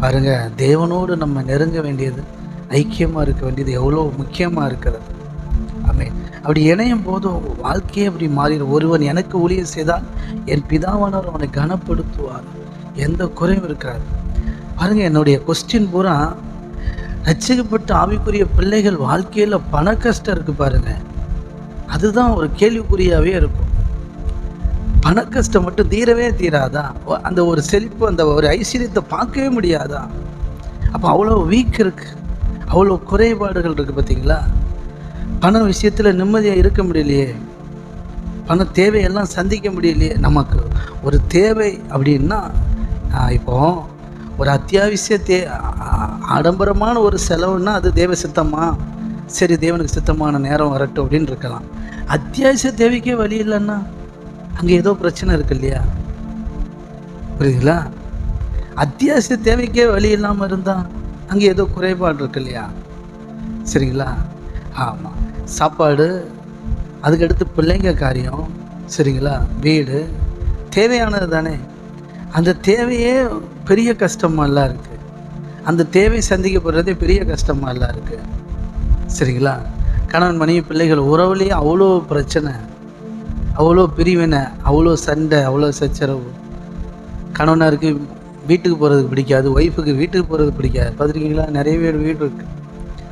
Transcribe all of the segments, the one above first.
பாருங்க தேவனோடு நம்ம நெருங்க வேண்டியது ஐக்கியமாக இருக்க வேண்டியது எவ்வளோ முக்கியமாக இருக்கிறது. ஆமே அப்படி இணையும் போது வாழ்க்கையே அப்படி மாறிடும். ஒருவன் எனக்கு ஊழியம் செய்தால் என் பிதாவானவர் அவனை கனப்படுத்துவார். எந்த குறையும் இருக்காது. பாருங்க என்னுடைய கொஸ்டின் பூரா ரச்சிக்கப்பட்ட ஆவிக்குரிய பிள்ளைகள் வாழ்க்கையில் பண கஷ்டம் இருக்குது பாருங்க. அதுதான் ஒரு கேள்விக்குறியாகவே இருக்கும். பண கஷ்டம் மட்டும் தீரவே தீராதா? அந்த ஒரு செழிப்பு அந்த ஒரு ஐஸ்வர்யத்தை பார்க்கவே முடியாதா? அப்போ அவ்வளோ வீக் இருக்குது அவ்வளோ குறைபாடுகள் இருக்குது பார்த்தீங்களா பண விஷயத்தில் நிம்மதியாக இருக்க முடியலையே. பண தேவையெல்லாம் சந்திக்க முடியலையே. நமக்கு ஒரு தேவை அப்படின்னா இப்போ ஒரு அத்தியாவசிய தே ஆடம்பரமான ஒரு செலவுன்னா அது தேவ சித்தமாக சரி தேவனுக்கு சித்தமான நேரம் வரட்டும் அப்படின்னு இருக்கலாம். அத்தியாவசிய தேவைக்கே வழி இல்லைன்னா அங்கே ஏதோ பிரச்சனை இருக்கு இல்லையா? புரியுதுங்களா? அத்தியாவசிய தேவைக்கே வழி இல்லாமல் இருந்தால் அங்கே ஏதோ குறைபாடு இருக்கு இல்லையா? சரிங்களா? ஆமாம் சாப்பாடு அதுக்கடுத்து பிள்ளைங்க காரியம் சரிங்களா? வீடு தேவையானது தானே. அந்த தேவையே பெரிய கஷ்டமாலாம் இருக்குது அந்த தேவை சந்திக்கப்படுறதே பெரிய கஷ்டமாலாம் இருக்குது சரிங்களா? கணவன் மனைவி பிள்ளைகள் உறவுலேயே அவ்வளோ பிரச்சனை. அவ்வளோ பிரிவினை அவ்வளோ சண்டை அவ்வளோ சச்சரவு. கணவனாருக்கு வீட்டுக்கு போகிறதுக்கு பிடிக்காது ஒய்ஃபுக்கு வீட்டுக்கு போகிறது பிடிக்காது. பார்த்துருக்கீங்களா? நிறைய பேர் வீடு இருக்கு.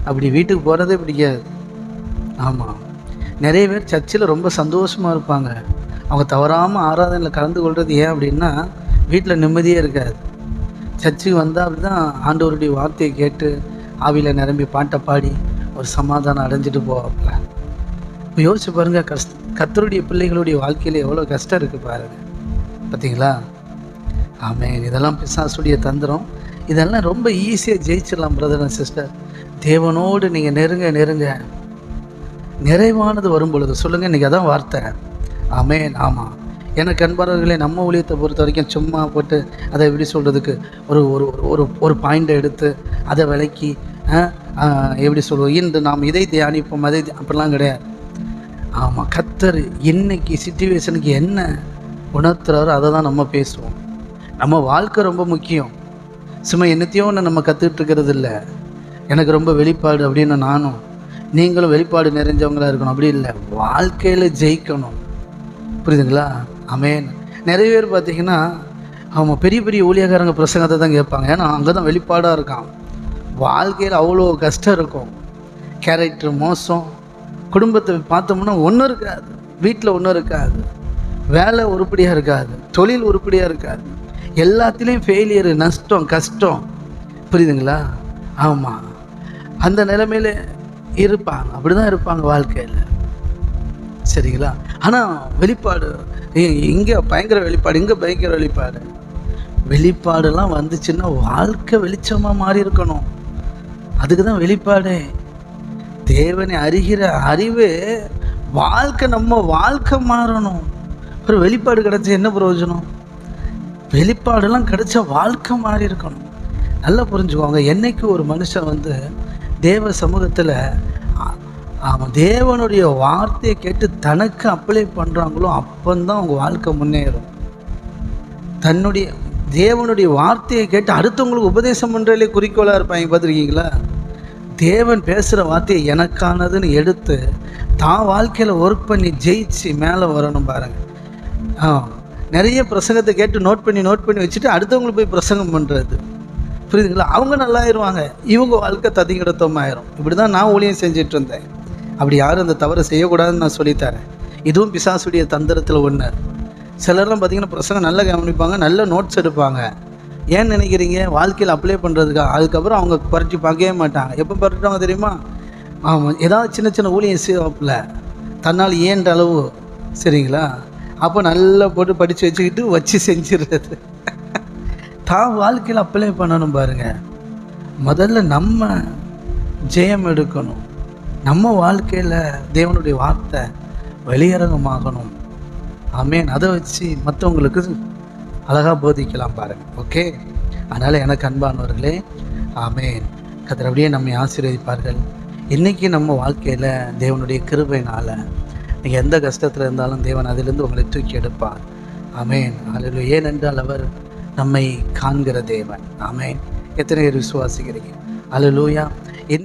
அப்படி வீட்டுக்கு போகிறதே பிடிக்காது. ஆமாம் நிறைய பேர் சர்ச்சில் ரொம்ப சந்தோஷமாக இருப்பாங்க. அவங்க தவறாமல் ஆராதனையில் கலந்து கொள்வது ஏன் அப்படின்னா வீட்டில் நிம்மதியே இருக்காது. சர்ச்சுக்கு வந்தால் அப்படி தான் ஆண்டவருடைய வார்த்தையை கேட்டு ஆவியில் நிரம்பி பாட்டை பாடி ஒரு சமாதானம் அடைஞ்சிட்டு போவாப்புல. யோசிச்சு பாருங்கள் கஷ்டம் கத்தருடைய பிள்ளைகளுடைய வாழ்க்கையில் எவ்வளோ கஷ்டம் இருக்குது பாருங்கள் பார்த்தீங்களா ஆமே இதெல்லாம் பிசாசுடைய தந்திரம். இதெல்லாம் ரொம்ப ஈஸியாக ஜெயிச்சிடலாம் பிரதர் அண்ட் சிஸ்டர் தேவனோடு நீங்கள் நெருங்க நெருங்க. நிறைவானது வரும் பொழுது சொல்லுங்கள் இன்றைக்கி அதான் வார்த்தை. ஆமென். ஆமாம் எனக்கு அன்பாளர்களே நம்ம ஊழியத்தை பொறுத்த வரைக்கும் சும்மா போட்டு அதை எப்படி சொல்கிறதுக்கு ஒரு ஒரு ஒரு ஒரு பாயிண்டை எடுத்து அதை விளக்கி ஆ, எப்படி சொல்லுவோம் இன்று நாம் இதை தியானிப்போம் அதை அப்படிலாம் கிடையாது. ஆமாம் கத்தர் இன்னைக்கு சுச்சுவேஷனுக்கு என்ன உணர்த்துறாரோ அதை தான் நம்ம பேசுவோம். நம்ம வாழ்க்கை ரொம்ப முக்கியம். சும்மா என்னத்தையும் ஒன்று நம்ம கற்றுக்கிட்டு இருக்கிறது இல்லை. எனக்கு ரொம்ப வெளிப்பாடு அப்படின்னு நானும் நீங்களும் வெளிப்பாடு நிறைஞ்சவங்களாக இருக்கணும். அப்படி இல்லை வாழ்க்கையில் ஜெயிக்கணும். புரியுதுங்களா? அமேன் நிறைய பேர் பார்த்திங்கன்னா அவங்க பெரிய பெரிய ஊழியக்காரங்க பிரசங்கத்தை தான் கேட்பாங்க. ஏன்னா அங்கே தான் வெளிப்பாடாக இருக்கான். வாழ்க்கையில் அவ்வளோ கஷ்டம் இருக்கும். கேரக்டர் மோசம். குடும்பத்தை பார்த்தோம்னா ஒன்றும் இருக்காது. வீட்டில் ஒன்றும் இருக்காது. வேலை உருப்படியாக இருக்காது. தொழில் உருப்படியாக இருக்காது. எல்லாத்துலேயும் ஃபெயிலியரு நஷ்டம் கஷ்டம். புரியுதுங்களா? ஆமாம் அந்த நிலைமையில் இருப்பாங்க. அப்படி தான் இருப்பாங்க வாழ்க்கையில். சரிங்களா? ஆனால் வெளிப்பாடு இங்கே பயங்கர வெளிப்பாடு இங்கே பயங்கர வெளிப்பாடு. வெளிப்பாடெல்லாம் வந்துச்சுன்னா வாழ்க்கை வெளிச்சமாக மாறி இருக்கணும் அதுக்கு தான் வெளிப்பாடே. தேவனை அறிகிற அறிவு வாழ்க்கை நம்ம வாழ்க்கை மாறணும். ஒரு வெளிப்பாடு கிடச்சி என்ன பிரயோஜனம்? வெளிப்பாடெல்லாம் கிடைச்சா வாழ்க்கை மாறி இருக்கணும். நல்லா புரிஞ்சுக்கோங்க என்னைக்கு ஒரு மனுஷன் வந்து தேவ சமூகத்தில் அவன் தேவனுடைய வார்த்தையை கேட்டு தனக்கு அப்ளை பண்ணுறாங்களோ அப்போந்தான் அவங்க வாழ்க்கை முன்னேறும். தன்னுடைய தேவனுடைய வார்த்தையை கேட்டு அடுத்தவங்களுக்கு உபதேசம் பண்ணுறதுலே குறிக்கோளாக இருப்பாங்க பார்த்துருக்கீங்களா? தேவன் பேசுகிற வார்த்தையை எனக்கானதுன்னு எடுத்து தான் வாழ்க்கையில் ஒர்க் பண்ணி ஜெயிச்சு மேலே வரணும் பாருங்கள் ஆ நிறைய பிரசங்கத்தை கேட்டு நோட் பண்ணி நோட் பண்ணி வச்சுட்டு அடுத்தவங்களுக்கு போய் பிரசங்கம் பண்ணுறது புரியுதுங்களா? அவங்க நல்லாயிருவாங்க இவங்க வாழ்க்கை ததிங்கிடத்தம் ஆயிரும் இப்படி தான் நான் ஊழியம் செஞ்சுட்டு இருந்தேன். அப்படி யாரும் அந்த தவறை செய்யக்கூடாதுன்னு நான் சொல்லித்தரேன். இதுவும் பிசாசுடைய தந்திரத்தில் ஒன்று சிலர்லாம் பார்த்தீங்கன்னா பிரசங்கம் நல்லா கவனிப்பாங்க நல்ல நோட்ஸ் எடுப்பாங்க. ஏன் நினைக்கிறீங்க? வாழ்க்கையில் அப்ளை பண்ணுறதுக்கா அதுக்கப்புறம் அவங்க குறைச்சி பார்க்கவே மாட்டாங்க. எப்போ பரட்டுவாங்க தெரியுமா? ஆமாம் ஏதாவது சின்ன சின்ன ஊழியம் செய்வாப்புல. தன்னால் ஏன்ற அளவு சரிங்களா? அப்போ நல்லா போட்டு படித்து வச்சுக்கிட்டு வச்சு செஞ்சிடுறது. தான் வாழ்க்கையில் அப்ளை பண்ணணும் பாருங்கள் முதல்ல நம்ம ஜெயம் எடுக்கணும். நம்ம வாழ்க்கையில் தேவனுடைய வார்த்தை வெளியரங்கமாகணும். ஆமேன். அதை வச்சு மற்றவங்களுக்கு அழகாக போதிக்கலாம் பாருங்க ஓகே அதனால் எனக்கு அன்பானவர்களே ஆமேன். கத்தர் அப்படியே நம்மை ஆசீர்வதிப்பார்கள். இன்றைக்கி நம்ம வாழ்க்கையில் தேவனுடைய கிருபையினால் நீங்கள் எந்த கஷ்டத்தில் இருந்தாலும் தேவன் அதிலிருந்து உங்களை தூக்கி எடுப்பார். ஆமேன். அதில் ஏனென்றால் அவர் நம்மை காண்கிற தேவன். ஆமேன். எத்தனை பேர் விசுவாசிக்கிறீங்க? அலலூயா